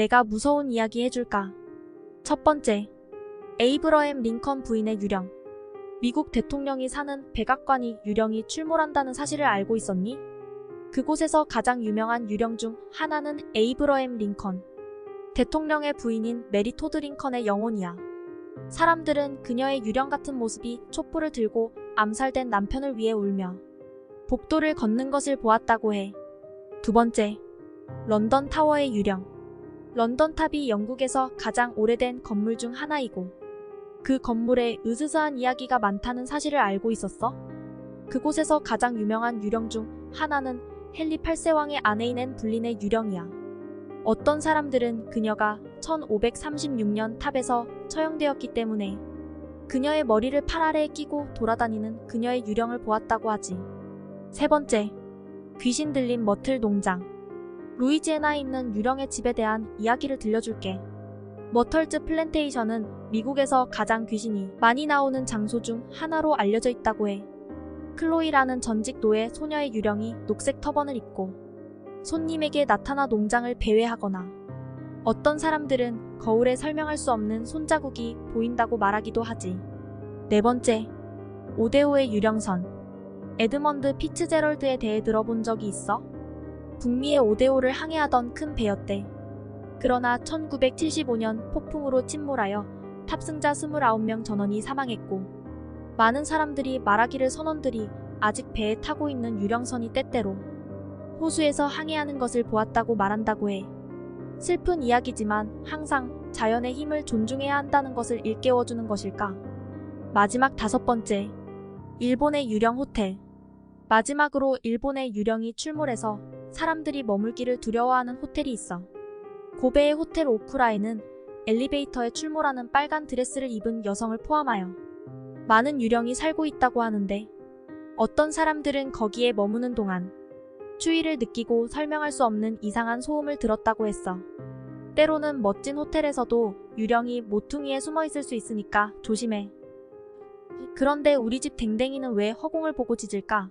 내가 무서운 이야기 해줄까? 첫 번째, 에이브러햄 링컨 부인의 유령. 미국 대통령이 사는 백악관이 유령이 출몰한다는 사실을 알고 있었니? 그곳에서 가장 유명한 유령 중 하나는 에이브러햄 링컨. 대통령의 부인인 메리 토드 링컨의 영혼이야. 사람들은 그녀의 유령 같은 모습이 촛불을 들고 암살된 남편을 위해 울며 복도를 걷는 것을 보았다고 해. 두 번째, 런던 타워의 유령. 런던 탑이 영국에서 가장 오래된 건물 중 하나이고 그 건물에 으스스한 이야기가 많다는 사실을 알고 있었어? 그곳에서 가장 유명한 유령 중 하나는 헨리 8세 왕의 아내인 앤 불린의 유령이야. 어떤 사람들은 그녀가 1536년 탑에서 처형되었기 때문에 그녀의 머리를 팔 아래에 끼고 돌아다니는 그녀의 유령을 보았다고 하지. 세 번째, 귀신 들린 머틀 농장. 루이지애나에 있는 유령의 집에 대한 이야기를 들려줄게. 머털즈 플랜테이션은 미국에서 가장 귀신이 많이 나오는 장소 중 하나로 알려져 있다고 해. 클로이라는 전직 노예 소녀의 유령이 녹색 터번을 입고 손님에게 나타나 농장을 배회하거나 어떤 사람들은 거울에 설명할 수 없는 손자국이 보인다고 말하기도 하지. 네 번째, 오데오의 유령선. 에드먼드 피츠제럴드에 대해 들어본 적이 있어? 북미의 오데오를 항해하던 큰 배였대. 그러나 1975년 폭풍으로 침몰하여 탑승자 29명 전원이 사망했고 많은 사람들이 말하기를 선원들이 아직 배에 타고 있는 유령선이 때때로 호수에서 항해하는 것을 보았다고 말한다고 해. 슬픈 이야기지만 항상 자연의 힘을 존중해야 한다는 것을 일깨워주는 것일까? 마지막 다섯 번째. 일본의 유령 호텔. 마지막으로 일본의 유령이 출몰해서 사람들이 머물기를 두려워하는 호텔이 있어. 고베의 호텔 오쿠라에는 엘리베이터에 출몰하는 빨간 드레스를 입은 여성을 포함하여 많은 유령이 살고 있다고 하는데 어떤 사람들은 거기에 머무는 동안 추위를 느끼고 설명할 수 없는 이상한 소음을 들었다고 했어. 때로는 멋진 호텔에서도 유령이 모퉁이에 숨어 있을 수 있으니까 조심해. 그런데 우리 집 댕댕이는 왜 허공을 보고 짖을까?